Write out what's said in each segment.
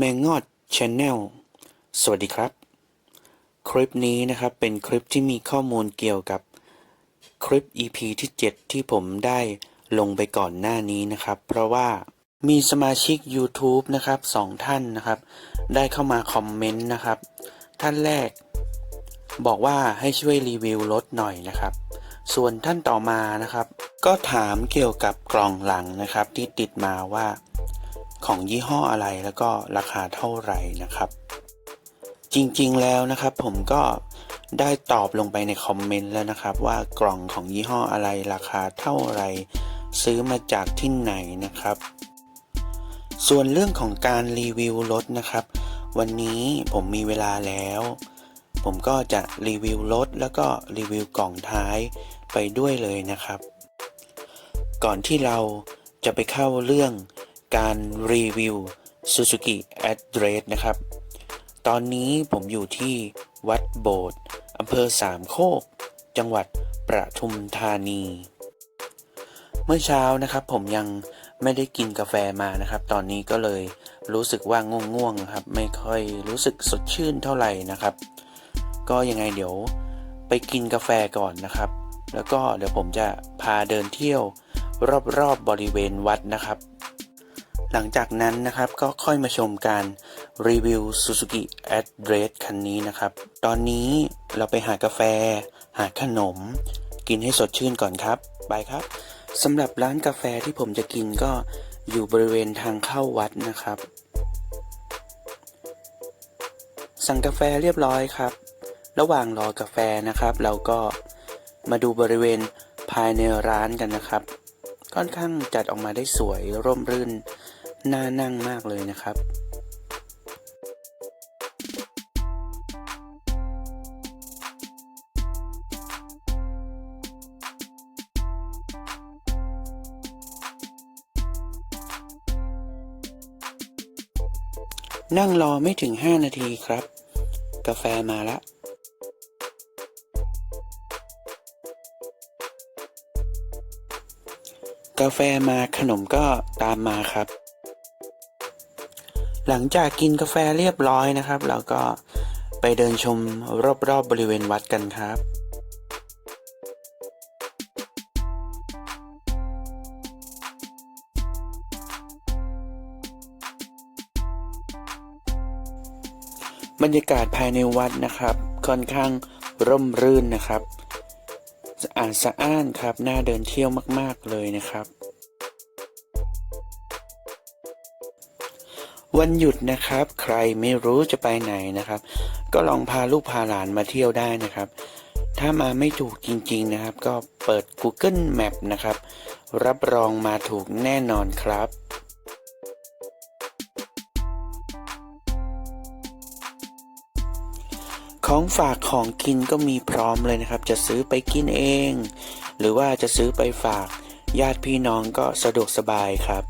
แมงงอดชแนลสวัสดีครับ คลิปนี้นะครับเป็นคลิปที่มีข้อมูลเกี่ยวกับคลิป EP ที่ 7 ที่ผมได้ลงไปก่อนหน้านี้นะครับ เพราะว่ามีสมาชิก YouTube นะครับสองท่านนะครับ ได้เข้ามาคอมเมนต์นะครับ ท่านแรก บอกว่าให้ช่วยรีวิวรถหน่อยนะครับ ส่วนท่านต่อมานะครับ ก็ถามเกี่ยวกับกล่องหลังนะครับที่ติดมาว่า ของยี่ห้ออะไรแล้วก็ราคาเท่าไหร่นะครับ จริงๆแล้วนะครับผมก็ได้ตอบลงไปในคอมเมนต์แล้วนะครับ ว่ากล่องของยี่ห้ออะไรราคาเท่าไหร่ซื้อมาจากที่ไหนนะครับ ส่วนเรื่องของการรีวิวรถนะครับ วันนี้ผมมีเวลาแล้ว ผมก็จะรีวิวรถแล้วก็รีวิวกล่องท้ายไปด้วยเลยนะครับ ก่อนที่เราจะไปเข้าเรื่อง การรีวิว Suzuki Address นะครับ ตอนนี้ผมอยู่ที่วัดโบสถ์อำเภอสามโคก จังหวัดประทุมธานี เมื่อเช้านะครับผมยังไม่ได้กินกาแฟมานะครับ ตอนนี้ก็เลยรู้สึกว่าง่วงๆนะครับ ไม่ค่อยรู้สึกสดชื่นเท่าไหร่นะครับ ก็ยังไงเดี๋ยวไปกินกาแฟก่อนนะครับ แล้วก็เดี๋ยวผมจะพาเดินเที่ยวรอบๆบบริเวณวัดนะครับ หลังจากนั้นนะครับก็ค่อยมาชมการรีวิว Suzuki Address คันนี้นะครับ ตอนนี้เราไปหากาแฟ หาขนม กินให้สดชื่นก่อนครับ ไปครับสำหรับร้านกาแฟที่ผมจะกินก็อยู่บริเวณทางเข้าวัดนะครับ สั่งกาแฟเรียบร้อยครับ ระหว่างรอกาแฟนะครับ เราก็มาดูบริเวณภายในร้านกันนะครับ ค่อนข้างจัดออกมาได้สวยร่มรื่น น่านั่งมากเลยนะครับ นั่งรอไม่ถึง 5 นาทีครับ กาแฟมาละกาแฟมาขนมก็ตามมาครับ หลังจากกินกาแฟเรียบร้อยนะครับ เราก็ไปเดินชมรอบๆบบริเวณวัดกันครับบรรยากาศภายในวัดนะครับ ค่อนข้างร่มรื่นนะครับสะอาดสะอ้านครับน่าเดินเที่ยวมาก ๆ เลยนะครับ วันหยุดนะครับ ใครไม่รู้จะไปไหนนะครับ ก็ลองพาลูกพาหลานมาเที่ยวได้นะครับ ถ้ามาไม่ถูกจริงๆนะครับ ก็เปิด Google Map นะครับ รับรองมาถูกแน่นอนครับของฝากของกินก็มีพร้อมเลยนะครับ จะซื้อไปกินเอง หรือว่าจะซื้อไปฝากญาติพี่น้องก็สะดวกสบายครับ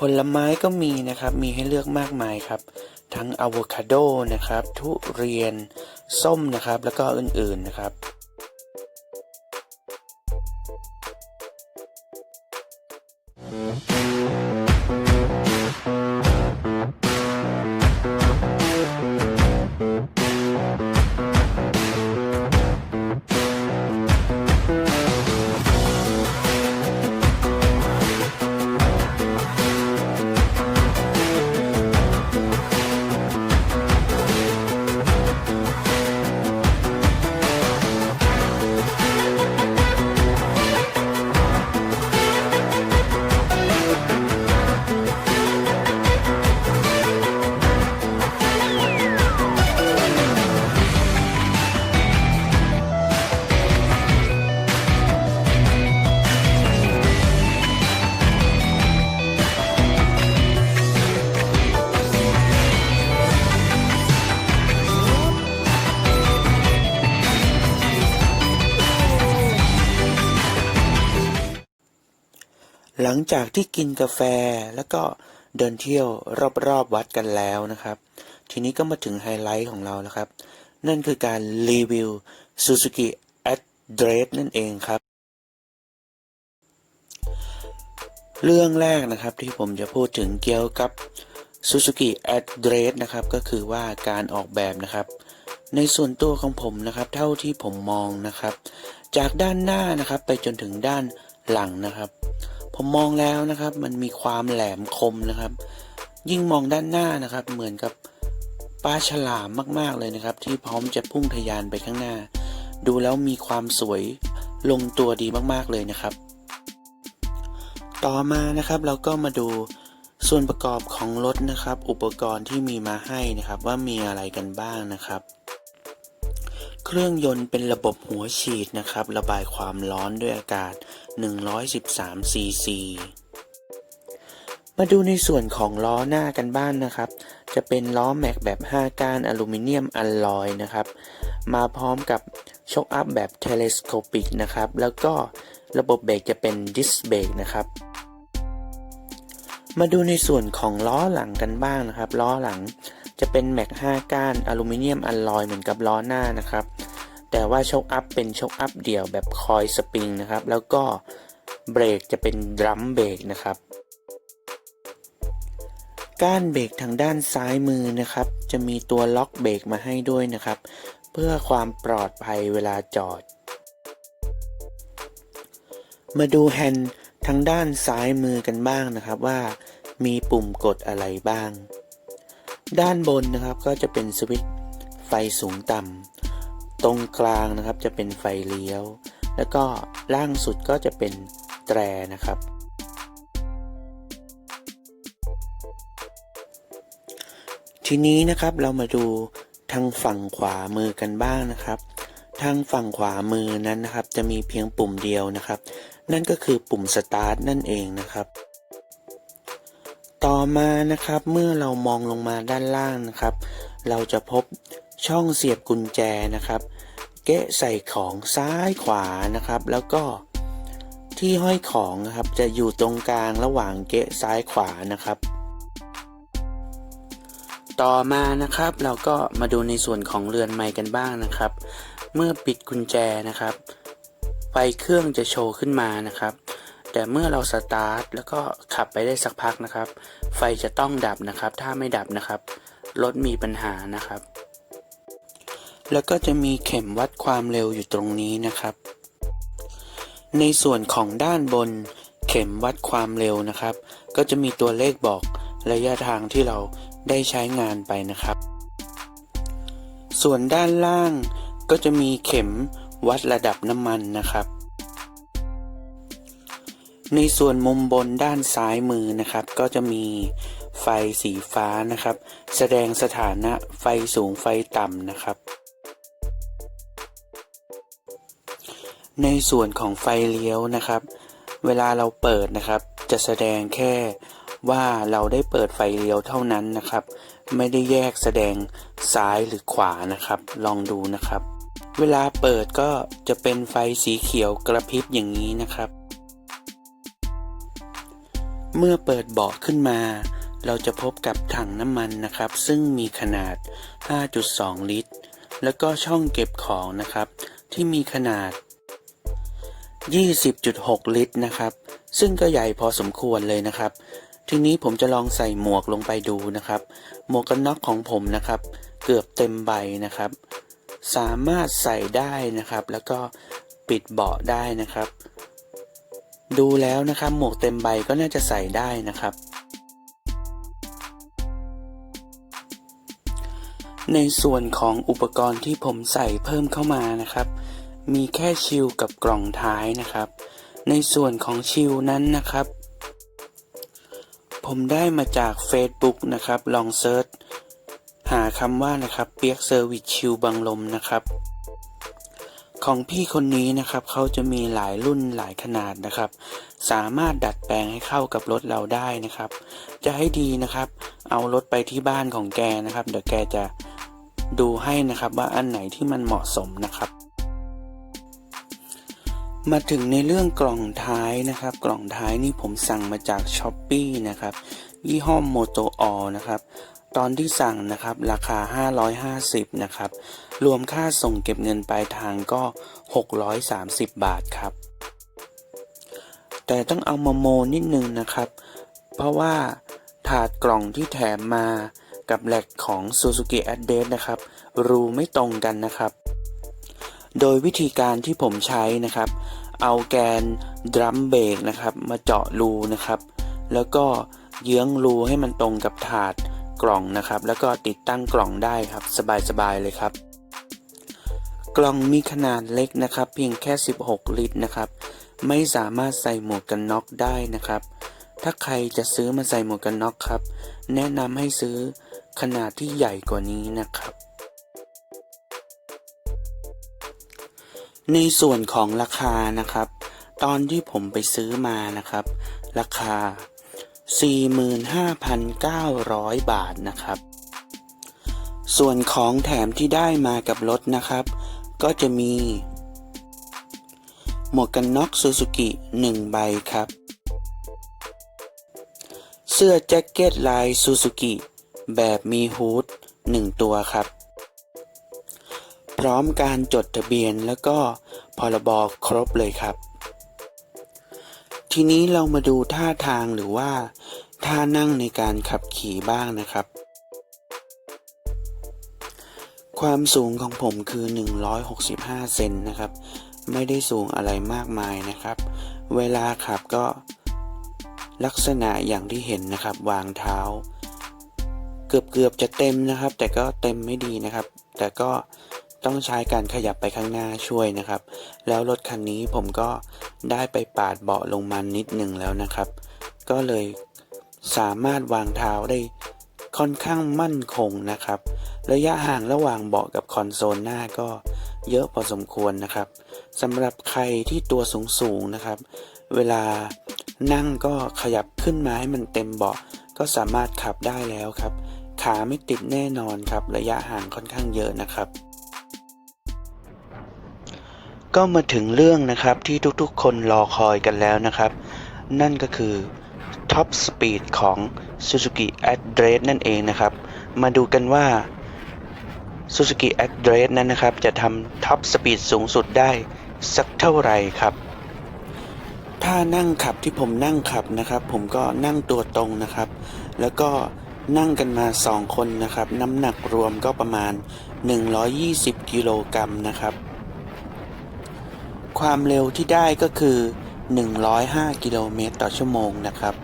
ผลไม้ก็มีนะครับ มีให้เลือกมากมายครับ ทั้งอะโวคาโดนะครับ ทุเรียน ส้มนะครับ แล้วก็อื่นๆนะครับผ ลังจากที่กินกาแฟแล้วก็เดินเที่ยวรอบๆวัดกันแล้วนะครับ ทีนี้ก็มาถึงไฮไลท์ของเราแล้วครับ นั่นคือการรีวิว Suzuki Address นั่นเองครับ เรื่องแรกนะครับที่ผมจะพูดถึงเกี่ยวกับ Suzuki Address นะครับ ก็คือว่าการออกแบบนะครับ ในส่วนตัวของผมนะครับ เท่าที่ผมมองนะครับ จากด้านหน้านะครับไปจนถึงด้านหลังนะครับ ผมมองแล้วนะครับ มันมีความแหลมคมนะครับ ยิ่งมองด้านหน้านะครับ เหมือนกับปลาฉลามมากๆเลยนะครับ ที่พร้อมจะพุ่งทะยานไปข้างหน้า ดูแล้วมีความสวยลงตัวดีมากๆเลยนะครับ ต่อมานะครับเราก็มาดูส่วนประกอบของรถนะครับ อุปกรณ์ที่มีมาให้นะครับ ว่ามีอะไรกันบ้างนะครับ เครื่องยนต์เป็นระบบหัวฉีดนะครับ ระบายความร้อนด้วยอากาศ 113ซีซีมาดูในส่วนของล้อหน้ากันบ้างนะครับ จะเป็นล้อแม็กแบบ 5 ก้านอลูมิเนียมอลลอยนะครับ มาพร้อมกับช็อคอัพแบบเทเลสโคปิกนะครับ แล้วก็ระบบเบรกจะเป็นดิสเบรกนะครับ มาดูในส่วนของล้อหลังกันบ้างนะครับ ล้อหลังจะเป็นแม็ก 5 ก้านอลูมิเนียมอลลอยเหมือนกับล้อหน้านะครับ แต่ว่าช็อคอัพเป็นช็อคอัพเดี่ยวแบบคอยสปริงนะครับ แล้วก็เบรกจะเป็นดรัมเบรกนะครับ ก้านเบรกทางด้านซ้ายมือนะครับ จะมีตัวล็อกเบรกมาให้ด้วยนะครับ เพื่อความปลอดภัยเวลาจอด มาดูแฮนด์ทางด้านซ้ายมือกันบ้างนะครับว่ามีปุ่มกดอะไรบ้าง ด้านบนนะครับก็จะเป็นสวิตช์ไฟสูงต่ำ ตรงกลางนะครับจะเป็นไฟเลี้ยว แล้วก็ล่างสุดก็จะเป็นแตรนะครับ ทีนี้นะครับเรามาดูทางฝั่งขวามือกันบ้างนะครับ ทางฝั่งขวามือนั้นนะครับ จะมีเพียงปุ่มเดียวนะครับ นั่นก็คือปุ่มสตาร์ทนั่นเองนะครับ ต่อมานะครับเมื่อเรามองลงมาด้านล่างนะครับ เราจะพบ ช่องเสียบกุญแจนะครับ เกะใส่ของซ้ายขวานะครับ แล้วก็ที่ห้อยของนะครับจะอยู่ตรงกลางระหว่างเกะซ้ายขวานะครับ ต่อมานะครับเราก็มาดูในส่วนของเรือนไม้กันบ้างนะครับ เมื่อปิดกุญแจนะครับ ไฟเครื่องจะโชว์ขึ้นมานะครับ แต่เมื่อเราสตาร์ทแล้วก็ขับไปได้สักพักนะครับ ไฟจะต้องดับนะครับ ถ้าไม่ดับนะครับรถมีปัญหานะครับ แล้วก็จะมีเข็มวัดความเร็วอยู่ตรงนี้นะครับ ในส่วนของด้านบนเข็มวัดความเร็วนะครับ ก็จะมีตัวเลขบอกระยะทางที่เราได้ใช้งานไปนะครับ ส่วนด้านล่างก็จะมีเข็มวัดระดับน้ำมันนะครับ ในส่วนมุมบนด้านซ้ายมือนะครับ ก็จะมีไฟสีฟ้านะครับ แสดงสถานะไฟสูงไฟต่ำนะครับ ในส่วนของไฟเลี้ยวนะครับ เวลาเราเปิดนะครับ จะแสดงแค่ว่าเราได้เปิดไฟเลี้ยวเท่านั้นนะครับ ไม่ได้แยกแสดงซ้ายหรือขวานะครับ ลองดูนะครับ เวลาเปิดก็จะเป็นไฟสีเขียวกระพริบอย่างนี้นะครับ เมื่อเปิดเบาะขึ้นมา เราจะพบกับถังน้ำมันนะครับ ซึ่งมีขนาด 5.2 ลิตร แล้วก็ช่องเก็บของนะครับ ที่มีขนาด 20.6 ลิตรนะครับ ซึ่งก็ใหญ่พอสมควรเลยนะครับ ทีนี้ผมจะลองใส่หมวกลงไปดูนะครับ หมวกกันน็อกของผมนะครับ เกือบเต็มใบนะครับ สามารถใส่ได้นะครับ แล้วก็ปิดเบาะได้นะครับ ดูแล้วนะครับหมวกเต็มใบก็น่าจะใส่ได้นะครับ ในส่วนของอุปกรณ์ที่ผมใส่เพิ่มเข้ามานะครับ มีแค่ชิลกับกล่องท้ายนะครับ ในส่วนของชิลนั้นนะครับ ผมได้มาจาก Facebook นะครับ ลองเซิร์ชหาคำว่านะครับเปียกเซอร์วิสชิลบังลมนะครับของพี่คนนี้นะครับเขาจะมีหลายรุ่นหลายขนาดนะครับ สามารถดัดแปลงให้เข้ากับรถเราได้นะครับ จะให้ดีนะครับ เอารถไปที่บ้านของแกนะครับ เดี๋ยวแกจะดูให้นะครับว่าอันไหนที่มันเหมาะสมนะครับ มาถึงในเรื่องกล่องท้ายนะครับ กล่องท้ายนี่ผมสั่งมาจากช้อปปีนะครับ ยี่ห้อโมโตออนะครับ ตอนที่สั่งนะครับราคา 550 นะครับ รวมค่าส่งเก็บเงินปลายทางก็ 630 บาทครับ แต่ต้องเอามาโมนิดนึงนะครับ เพราะว่าถาดกล่องที่แถมมากับแหลกของ Suzuki a d r e s นะครับ รูไม่ตรงกันนะครับโดยวิธีการที่ผมใช้นะครับ เอาแกนดรัมเบรกนะครับ มาเจาะรูนะครับ แล้วก็เยื้องรูให้มันตรงกับถาดกล่องนะครับ แล้วก็ติดตั้งกล่องได้ครับ สบายๆเลยครับ กล่องมีขนาดเล็กนะครับ เพียงแค่ 16 ลิตรนะครับ ไม่สามารถใส่หมวกกันน็อกได้นะครับ ถ้าใครจะซื้อมาใส่หมวกกันน็อกครับ แนะนำให้ซื้อขนาดที่ใหญ่กว่านี้นะครับ ในส่วนของราคานะครับ ตอนที่ผมไปซื้อมานะครับ ราคา 45,900 บาทนะครับ ส่วนของแถมที่ได้มากับรถนะครับ ก็จะมี หมวกกันน็อกซูซูกิ 1 ใบครับ เสื้อแจ็คเก็ตลายซูซูกิ แบบมีฮูด 1 ตัวครับ พร้อมการจดทะเบียนแล้วก็พรบครบเลยครับ ทีนี้เรามาดูท่าทางหรือว่าท่านั่งในการขับขี่บ้างนะครับ ความสูงของผมคือ 165 เซนนะครับ ไม่ได้สูงอะไรมากมายนะครับ เวลาขับก็ลักษณะอย่างที่เห็นนะครับ วางเท้า เกือบเกือบๆจะเต็มนะครับ แต่ก็เต็มไม่ดีนะครับ แต่ก็ ต้องใช้การขยับไปข้างหน้าช่วยนะครับ แล้วรถคันนี้ผมก็ได้ไปปาดเบาะลงมานิดหนึ่งแล้วนะครับ ก็เลยสามารถวางเท้าได้ค่อนข้างมั่นคงนะครับ ระยะห่างระหว่างเบาะกับคอนโซลหน้าก็เยอะพอสมควรนะครับสำหรับใครที่ตัวสูงๆนะครับ เวลานั่งก็ขยับขึ้นมาให้มันเต็มเบาะก็สามารถขับได้แล้วครับ ขาไม่ติดแน่นอนครับ ระยะห่างค่อนข้างเยอะนะครับ ก็มาถึงเรื่องนะครับที่ทุกๆ คนรอคอยกันแล้วนะครับ นั่นก็คือท็อปสปีดของ Suzuki a d r e s นั่นเองนะครับ มาดูกันว่า Suzuki a d r e s นั้นนะครับ จะทำท็อปสปีดสูงสุดได้สักเท่าไหร่ครับ ถ้านั่งขับที่ผมนั่งขับนะครับ ผมก็นั่งตัวตรงนะครับ แล้วก็นั่งกันมา 2 คนนะครับ น้ำหนักรวมก็ประมาณ 120 กิโลกรัมนะครับ ความเร็วที่ได้ก็คือ 105 กิโลเมตรต่อชั่วโมงนะครับ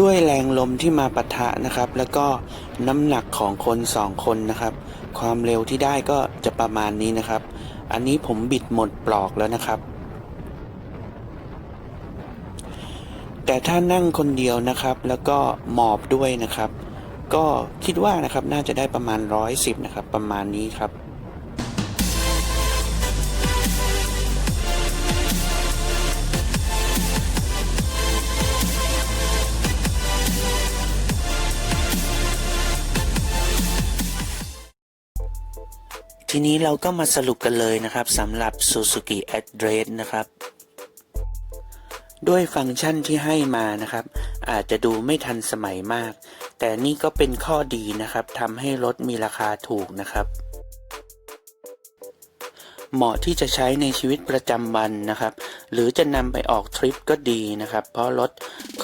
ด้วยแรงลมที่มาปะทะนะครับ แล้วก็น้ำหนักของคนสองคนนะครับ ความเร็วที่ได้ก็จะประมาณนี้นะครับ อันนี้ผมบิดหมดปลอกแล้วนะครับ แต่ถ้านั่งคนเดียวนะครับ แล้วก็หมอบด้วยนะครับ ก็คิดว่านะครับน่าจะได้ประมาณ 110 นะครับ ประมาณนี้ครับ ทีนี้เราก็มาสรุปกันเลยนะครับสำหรับ Suzuki Address นะครับ ด้วยฟังก์ชันที่ให้มานะครับ อาจจะดูไม่ทันสมัยมาก แต่นี่ก็เป็นข้อดีนะครับทำให้รถมีราคาถูกนะครับ เหมาะที่จะใช้ในชีวิตประจำวันนะครับ หรือจะนำไปออกทริปก็ดีนะครับ เพราะรถ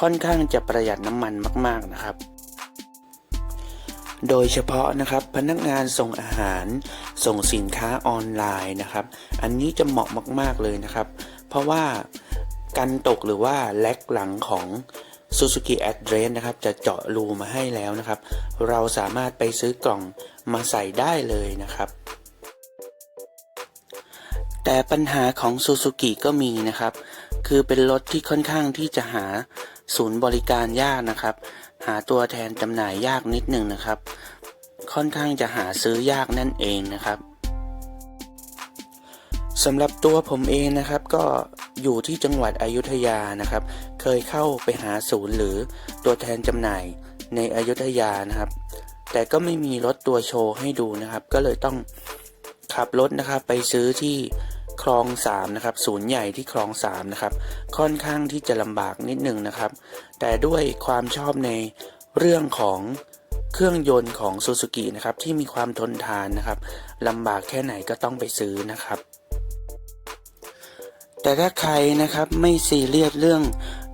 ค่อนข้างจะประหยัดน้ำมันมาก ๆนะครับ โดยเฉพาะนะครับพนักงานส่งอาหาร ส่งสินค้าออนไลน์นะครับ อันนี้จะเหมาะมาก ๆเลยนะครับ เพราะว่ากันตกหรือว่าแล็กหลังของ Suzuki Address นะครับ จะเจาะรูมาให้แล้วนะครับ เราสามารถไปซื้อกล่องมาใส่ได้เลยนะครับแต่ปัญหาของ Suzuki ก็มีนะครับ คือเป็นรถที่ค่อนข้างที่จะหาศูนย์บริการยากนะครับ หาตัวแทนจำหน่ายยากนิดหนึ่งนะครับ ค่อนข้างจะหาซื้อยากนั่นเองนะครับสำหรับตัวผมเองนะครับก็อยู่ที่จังหวัดอยุธยานะครับ เคยเข้าไปหาศูนย์หรือตัวแทนจำหน่ายในอยุธยานะครับ แต่ก็ไม่มีรถตัวโชว์ให้ดูนะครับ ก็เลยต้องขับรถนะครับไปซื้อที่ คลองสามนะครับศูนย์ใหญ่ที่คลองสามนะครับค่อนข้างที่จะลำบากนิดนึงนะครับ แต่ด้วยความชอบในเรื่องของเครื่องยนต์ของซูซูกินะครับที่มีความทนทานนะครับลำบากแค่ไหนก็ต้องไปซื้อนะครับ แต่ถ้าใครนะครับไม่ซีเรียสเรื่อง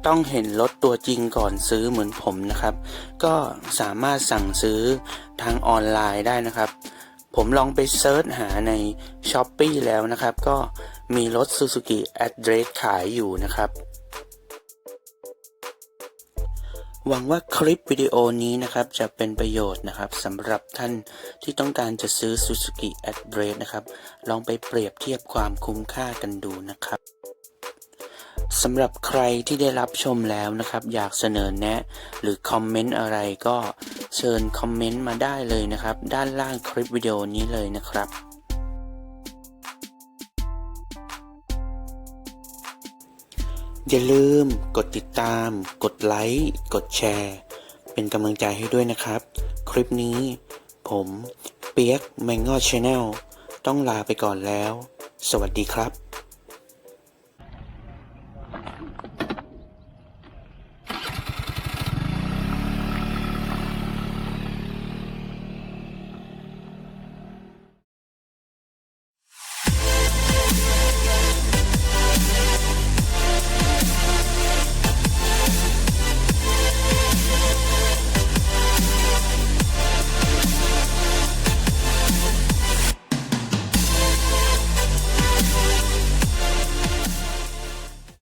ต้องเห็นรถตัวจริงก่อนซื้อเหมือนผมนะครับ ก็สามารถสั่งซื้อทางออนไลน์ได้นะครับ ผมลองไปเซิร์ชหาใน s h อ p e e แล้วนะครับ ก็มีรถ Suzuki Address ขายอยู่นะครับ หวังว่าคลิปวิดีโอนี้นะครับจะเป็นประโยชน์นะครับสำหรับท่านที่ต้องการจะซื้อ Suzuki Address นะครับ ลองไปเปรียบเทียบความคุ้มค่ากันดูนะครับ สำหรับใครที่ได้รับชมแล้วนะครับ อยากเสนอแนะ หรือคอมเมนต์อะไรก็เชิญคอมเมนต์มาได้เลยนะครับ ด้านล่างคลิปวิดีโอนี้เลยนะครับ อย่าลืมกดติดตาม กดไลค์ กดแชร์ เป็นกำลังใจให้ด้วยนะครับ คลิปนี้ผมเปียกแมงงอชแนลต้องลาไปก่อนแล้ว สวัสดีครับ